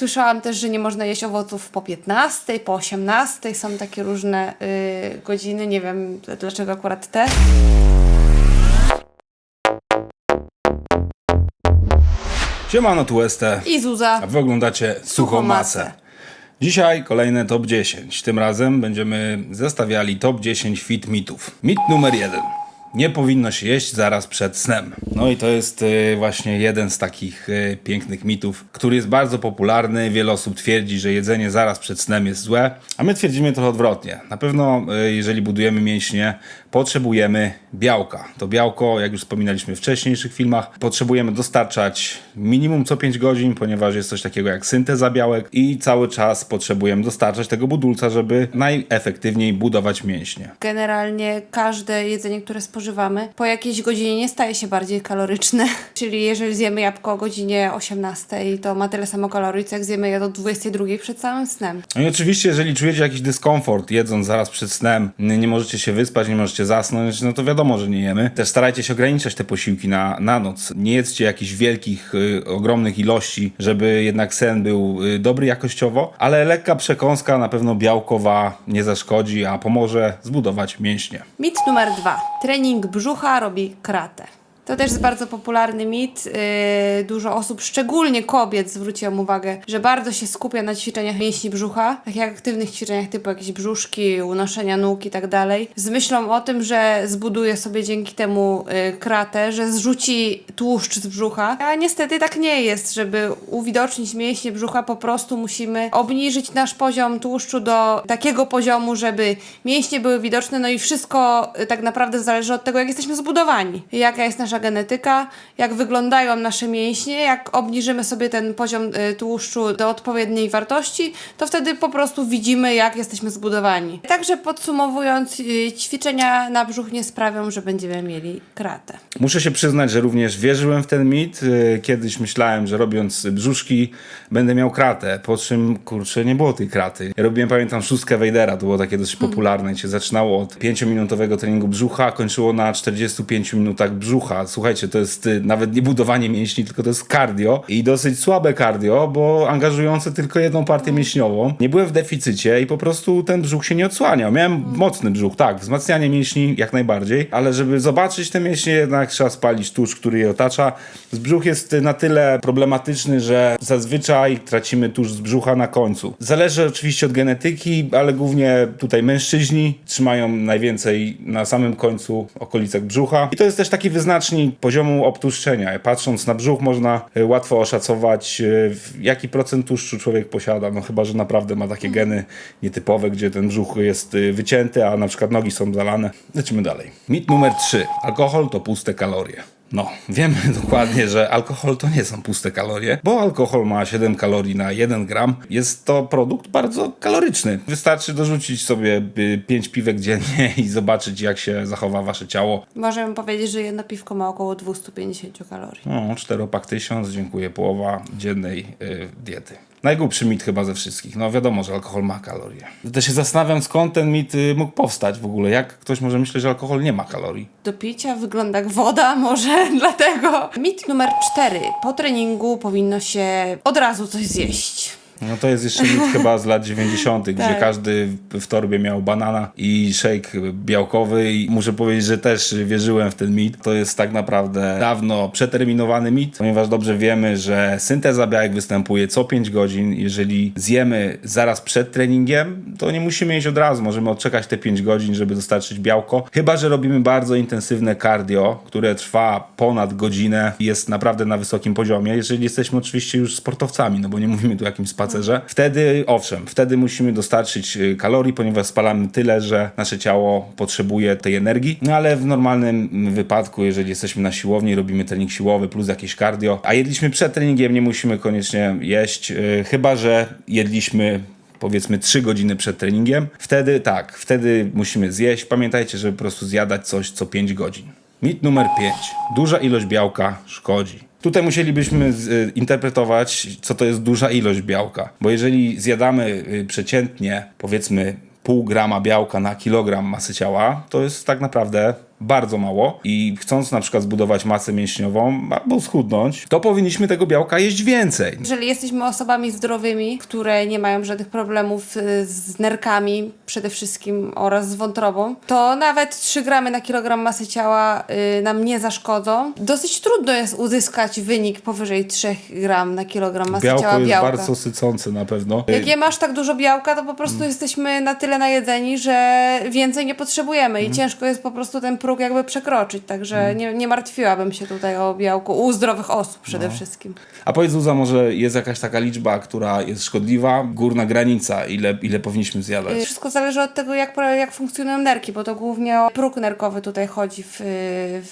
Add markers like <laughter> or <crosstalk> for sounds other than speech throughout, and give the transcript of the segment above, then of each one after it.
Słyszałam też, że nie można jeść owoców po 15, po 18. Są takie różne y, godziny. Nie wiem dlaczego akurat te. Siemano, tu Este, I Zuza. a wy oglądacie Suchą Masę. Dzisiaj kolejne top 10. Tym razem będziemy zestawiali top 10 fit mitów. Mit numer jeden. Nie powinno się jeść zaraz przed snem. No i to jest y, właśnie jeden z takich y, pięknych mitów, który jest bardzo popularny. Wiele osób twierdzi, że jedzenie zaraz przed snem jest złe, a my twierdzimy trochę odwrotnie. Na pewno, y, jeżeli budujemy mięśnie, potrzebujemy białka. To białko, jak już wspominaliśmy w wcześniejszych filmach, potrzebujemy dostarczać minimum co 5 godzin, ponieważ jest coś takiego jak synteza białek i cały czas potrzebujemy dostarczać tego budulca, żeby najefektywniej budować mięśnie. Generalnie każde jedzenie, które spożywamy, po jakiejś godzinie nie staje się bardziej kaloryczne. <laughs> Czyli jeżeli zjemy jabłko o godzinie 18, to ma tyle samo kalorii, co jak zjemy je do 22 przed samym snem. No i oczywiście, jeżeli czujecie jakiś dyskomfort jedząc zaraz przed snem, nie nie możecie się wyspać, nie możecie zasnąć, no to wiadomo, że nie jemy. Też starajcie się ograniczać te posiłki na, na noc. Nie jedzcie jakichś wielkich, y, ogromnych ilości, żeby jednak sen był y, dobry jakościowo, ale lekka przekąska, na pewno białkowa, nie zaszkodzi, a pomoże zbudować mięśnie. Mit numer dwa. Trening brzucha robi kratę. To też jest bardzo popularny mit. Yy, dużo osób, szczególnie kobiet, zwróciłam uwagę, że bardzo się skupia na ćwiczeniach mięśni brzucha, takich aktywnych ćwiczeniach typu jakieś brzuszki, unoszenia nóg i tak dalej, z myślą o tym, że zbuduje sobie dzięki temu yy, kratę, że zrzuci tłuszcz z brzucha. A niestety tak nie jest. Żeby uwidocznić mięśnie brzucha, po prostu musimy obniżyć nasz poziom tłuszczu do takiego poziomu, żeby mięśnie były widoczne, no i wszystko y, tak naprawdę zależy od tego, jak jesteśmy zbudowani. Jaka jest nasza genetyka, jak wyglądają nasze mięśnie, jak obniżymy sobie ten poziom y, tłuszczu do odpowiedniej wartości, to wtedy po prostu widzimy, jak jesteśmy zbudowani. Także podsumowując, y, ćwiczenia na brzuch nie sprawią, że będziemy mieli kratę. Muszę się przyznać, że również wierzyłem w ten mit. Yy, Kiedyś myślałem, że robiąc brzuszki będę miał kratę, po czym kurczę nie było tej kraty. Ja robiłem, pamiętam, szóstkę Wejdera, to było takie dosyć popularne. Się zaczynało od 5-minutowego treningu brzucha, kończyło na 45 minutach brzucha. Słuchajcie, to jest y, nawet nie budowanie mięśni, tylko to jest cardio i dosyć słabe cardio, bo angażujące tylko jedną partię mięśniową. Nie byłem w deficycie i po prostu ten brzuch się nie odsłaniał. Miałem mocny brzuch, tak, wzmacnianie mięśni jak najbardziej, ale żeby zobaczyć te mięśnie jednak trzeba spalić tłuszcz, który je otacza. Z brzuch jest y, na tyle problematyczny, że zazwyczaj tracimy tłuszcz z brzucha na końcu. Zależy oczywiście od genetyki, ale głównie tutaj mężczyźni trzymają najwięcej na samym końcu okolicach brzucha. I to jest też taki wyznacznik poziomu obtłuszczenia. Patrząc na brzuch można y, łatwo oszacować w- jaki procent tłuszczu człowiek posiada. No chyba, że naprawdę ma takie geny nietypowe, gdzie ten brzuch jest wycięty, a na przykład nogi są zalane. Lecimy dalej. Mit numer 3. Alkohol to puste kalorie. No, wiemy <laughs> dokładnie, że alkohol to nie są puste kalorie, bo alkohol ma 7 kalorii na 1 gram. Jest to produkt bardzo kaloryczny. Wystarczy dorzucić sobie 5 piwek dziennie <laughs> i zobaczyć, jak się zachowa wasze ciało. Możemy powiedzieć, że jedno piwko ma około 250 kalorii. No, czteropak tysiąc, dziękuję, połowa dziennej y, diety. Najgłupszy mit chyba ze wszystkich. No wiadomo, że alkohol ma kalorie. Też się zastanawiam, skąd ten mit y, mógł powstać w ogóle. Jak ktoś może myśleć, że alkohol nie ma kalorii? do picia, wygląda jak woda, <laughs> może dlatego. Mit numer cztery. Po treningu powinno się od razu coś zjeść. No to jest jeszcze mit chyba z lat 90., gdzie Tak. każdy w torbie miał banana i shake białkowy i muszę powiedzieć, że też wierzyłem w ten mit. To jest tak naprawdę dawno przeterminowany mit, ponieważ dobrze wiemy, że synteza białek występuje co 5 godzin. Jeżeli zjemy zaraz przed treningiem, to nie musimy jeść od razu, możemy odczekać te 5 godzin, żeby dostarczyć białko. Chyba, że robimy bardzo intensywne cardio, które trwa ponad godzinę i jest naprawdę na wysokim poziomie, jeżeli jesteśmy oczywiście już sportowcami, no bo nie mówimy tu o jakimś spacerze. Wtedy, owszem, wtedy musimy dostarczyć y, kalorii, ponieważ spalamy tyle, że nasze ciało potrzebuje tej energii, no ale w normalnym mm, wypadku, jeżeli jesteśmy na siłowni, robimy trening siłowy plus jakieś cardio, a jedliśmy przed treningiem, nie musimy koniecznie jeść, y, chyba, że jedliśmy powiedzmy 3 godziny przed treningiem, wtedy tak, wtedy musimy zjeść. Pamiętajcie, żeby po prostu zjadać coś co 5 godzin. Mit numer 5. Duża ilość białka szkodzi. Tutaj musielibyśmy y, interpretować, co to jest duża ilość białka. Bo jeżeli zjadamy y, przeciętnie, powiedzmy, pół grama białka na kilogram masy ciała, to jest tak naprawdę bardzo mało i chcąc na przykład zbudować masę mięśniową albo schudnąć, to powinniśmy tego białka jeść więcej. Jeżeli jesteśmy osobami zdrowymi, które nie mają żadnych problemów y, z nerkami przede wszystkim oraz z wątrobą, to nawet 3 gramy na kilogram masy ciała y, nam nie zaszkodzą. Dosyć trudno jest uzyskać wynik powyżej 3 gram na kilogram masy Białko ciała jest białka. bardzo sycące na pewno. Jak je masz tak dużo białka, to po prostu Mm. jesteśmy na tyle najedzeni, że więcej nie potrzebujemy Mm. i ciężko jest po prostu ten próg jakby przekroczyć, także nie, nie martwiłabym się tutaj o białku u zdrowych osób przede No. wszystkim. A powiedz Zuza, może jest jakaś taka liczba, która jest szkodliwa? Górna granica, ile, ile powinniśmy zjadać? Y, Wszystko zależy od tego, jak, jak funkcjonują nerki, bo to głównie o próg nerkowy tutaj chodzi w,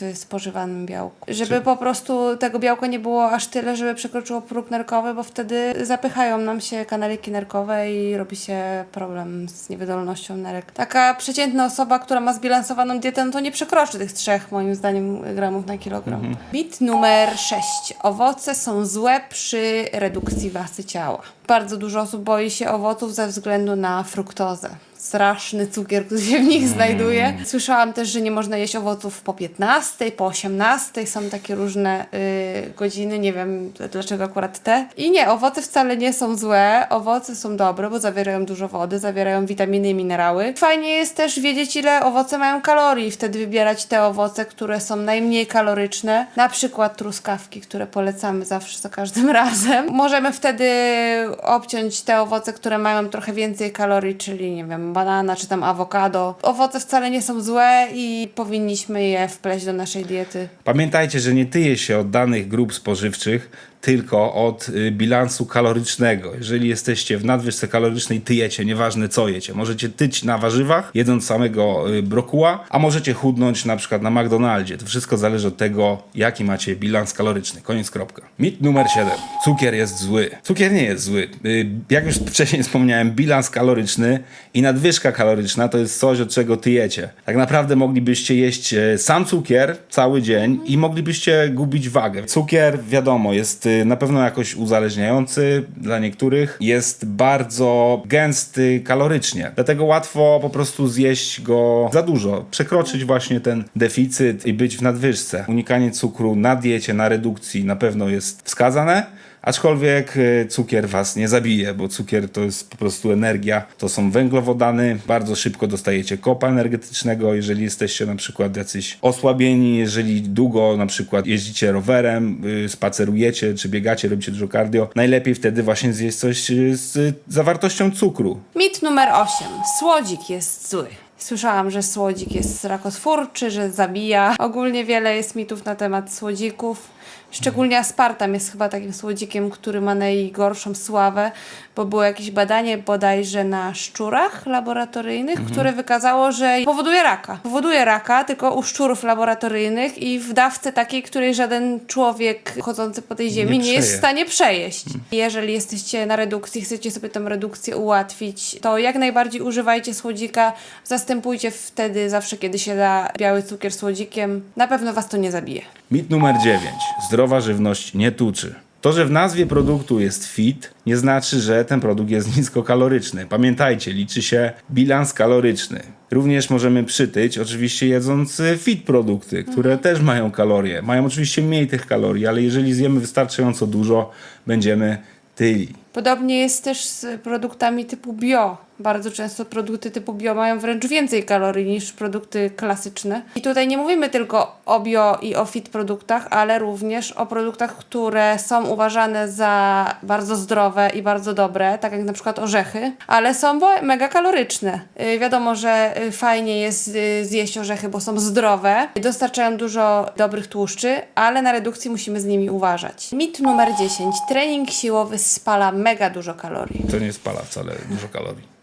w spożywanym białku. Żeby po prostu tego białka nie było aż tyle, żeby przekroczyło próg nerkowy, bo wtedy zapychają nam się kanaliki nerkowe i robi się problem z niewydolnością nerek. Taka przeciętna osoba, która ma zbilansowaną dietę, no to nie przekroczy tych trzech, moim zdaniem, gramów na kilogram. Bit numer 6. Owoce są złe przy redukcji masy ciała. Bardzo dużo osób boi się owoców ze względu na fruktozę. Straszny cukier, który się w nich znajduje. Słyszałam też, że nie można jeść owoców po 15, po 18. Są takie różne y, godziny, nie wiem dlaczego akurat te. I nie, owoce wcale nie są złe. Owoce są dobre, bo zawierają dużo wody, zawierają witaminy i minerały. Fajnie jest też wiedzieć, ile owoce mają kalorii. Wtedy wybierać te owoce, które są najmniej kaloryczne. Na przykład truskawki, które polecamy zawsze za każdym <laughs> razem. Możemy wtedy obciąć te owoce, które mają trochę więcej kalorii, czyli nie wiem, banana czy tam awokado. Owoce wcale nie są złe i powinniśmy je wpleść do naszej diety. Pamiętajcie, że nie tyje się od danych grup spożywczych, tylko od y, bilansu kalorycznego. Jeżeli jesteście w nadwyżce kalorycznej, tyjecie, nieważne co jecie. Możecie tyć na warzywach, jedząc samego y, brokuła, a możecie chudnąć na przykład na McDonaldzie. To wszystko zależy od tego, jaki macie bilans kaloryczny. Koniec, kropka. Mit numer 7. Cukier jest zły. Cukier nie jest zły. Y, Jak już wcześniej wspomniałem, bilans kaloryczny i nadwyżka kaloryczna to jest coś, od czego tyjecie. Tak naprawdę moglibyście jeść sam cukier cały dzień i moglibyście gubić wagę. Cukier, wiadomo, jest na pewno jakoś uzależniający dla niektórych. Jest bardzo gęsty kalorycznie. Dlatego łatwo po prostu zjeść go za dużo. Przekroczyć właśnie ten deficyt i być w nadwyżce. Unikanie cukru na diecie, na redukcji na pewno jest wskazane. Aczkolwiek y, cukier was nie zabije, bo cukier to jest po prostu energia, to są węglowodany, bardzo szybko dostajecie kopa energetycznego, jeżeli jesteście na przykład jacyś osłabieni, jeżeli długo na przykład jeździcie rowerem, y, spacerujecie, czy biegacie, robicie dużo cardio, najlepiej wtedy właśnie zjeść coś y, z zawartością cukru. Mit numer 8. Słodzik jest zły. Słyszałam, że słodzik jest rakotwórczy, że zabija. Ogólnie wiele jest mitów na temat słodzików. Szczególnie aspartam jest chyba takim słodzikiem, który ma najgorszą sławę, bo było jakieś badanie bodajże na szczurach laboratoryjnych, które wykazało, że powoduje raka. Powoduje raka tylko u szczurów laboratoryjnych i w dawce takiej, której żaden człowiek chodzący po tej ziemi nie, jest w stanie przejeść. Jeżeli jesteście na redukcji, chcecie sobie tę redukcję ułatwić, to jak najbardziej używajcie słodzika, zastępujcie wtedy zawsze, kiedy się da biały cukier słodzikiem. Na pewno was to nie zabije. Mit numer 9. Zdrowa żywność nie tuczy. To, że w nazwie produktu jest fit, nie znaczy, że ten produkt jest <laughs> niskokaloryczny. Pamiętajcie, liczy się bilans kaloryczny. Również możemy przytyć, oczywiście jedząc y, fit produkty, które też mają kalorie. Mają oczywiście mniej tych kalorii, ale jeżeli zjemy wystarczająco dużo, będziemy tyli. Podobnie jest też z produktami typu bio. Bardzo często produkty typu bio mają wręcz więcej kalorii niż produkty klasyczne. I tutaj nie mówimy tylko o bio i o fit produktach, ale również o produktach, które są uważane za bardzo zdrowe i bardzo dobre, tak jak na przykład orzechy, ale są mega kaloryczne. Yy, wiadomo, że yy, fajnie jest yy, zjeść orzechy, bo są zdrowe, dostarczają dużo dobrych tłuszczy, ale na redukcji musimy z nimi uważać. Mit numer 10. Trening siłowy spala mega dużo kalorii. To nie spala wcale dużo kalorii.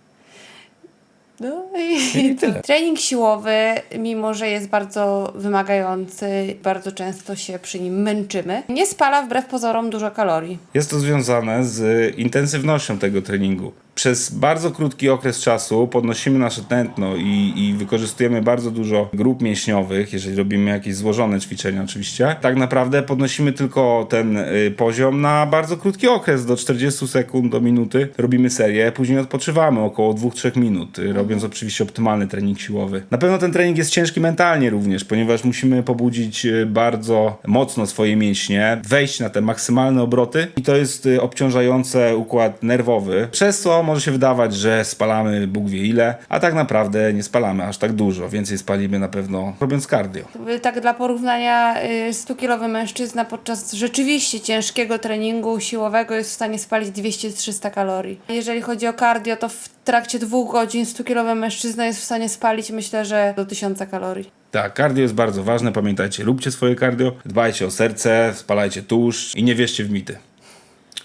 No i, I <laughs> tyle. Trening siłowy, mimo że jest bardzo wymagający, bardzo często się przy nim męczymy, nie spala wbrew pozorom dużo kalorii. Jest to związane z intensywnością tego treningu. Przez bardzo krótki okres czasu podnosimy nasze tętno i, i wykorzystujemy bardzo dużo grup mięśniowych, jeżeli robimy jakieś złożone ćwiczenia oczywiście, tak naprawdę podnosimy tylko ten y, poziom na bardzo krótki okres, do 40 sekund, do minuty. Robimy serię, później odpoczywamy około 2-3 minut, y, robiąc oczywiście optymalny trening siłowy. Na pewno ten trening jest ciężki mentalnie również, ponieważ musimy pobudzić y, bardzo mocno swoje mięśnie, wejść na te maksymalne obroty i to jest obciążające układ nerwowy, przez co może się wydawać, że spalamy Bóg wie ile, a tak naprawdę nie spalamy aż tak dużo, więcej spalimy na pewno robiąc cardio. Y, Tak dla porównania, 100-kilowy mężczyzna podczas rzeczywiście ciężkiego treningu siłowego jest w stanie spalić 200-300 kalorii. Jeżeli chodzi o cardio, to w trakcie dwóch godzin 100-kilowy mężczyzna jest w stanie spalić myślę, że do 1000 kalorii. Tak, cardio jest bardzo ważne, pamiętajcie, róbcie swoje cardio, dbajcie o serce, spalajcie tłuszcz i nie wierzcie w mity.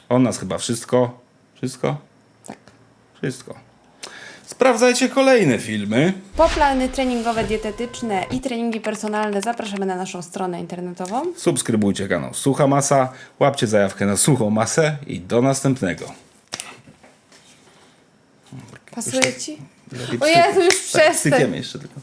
On nas chyba wszystko, wszystko? Wszystko. Sprawdzajcie kolejne filmy. Po plany treningowe, dietetyczne i treningi personalne zapraszamy na naszą stronę internetową. Subskrybujcie kanał Sucha Masa, łapcie zajawkę na suchą masę i do następnego. Pasuje Ci? O Jezu, już Tak, przestań. stykiem jeszcze tylko.